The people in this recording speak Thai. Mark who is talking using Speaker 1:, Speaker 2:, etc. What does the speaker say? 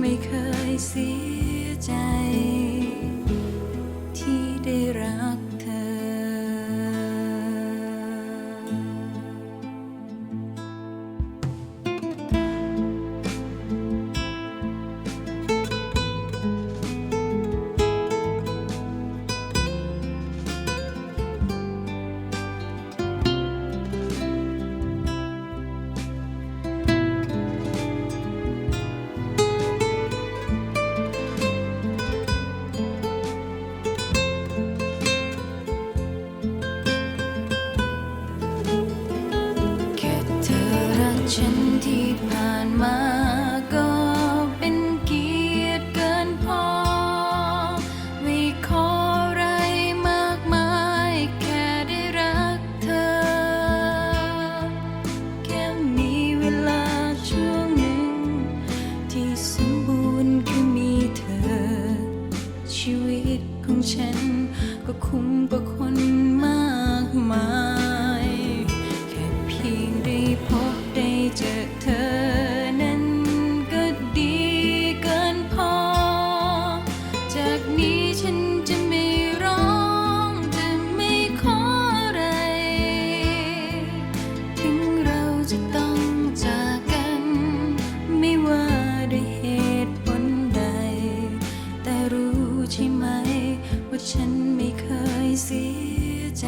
Speaker 1: ไม่เคยเสียใจ ของฉัน ก็คุ้มกว่าคนมากมาย แค่เพียงได้พบได้เจอเธอนั้นก็ดีเกินพอ จากนี้ฉันจะไม่ร้องจะไม่ขออะไร ถึงเราจะต้องจากกัน ไม่ว่าด้วยเหตุผลใด แต่รู้ใช่ไหม ว่าฉันไม่เคยเสียใจ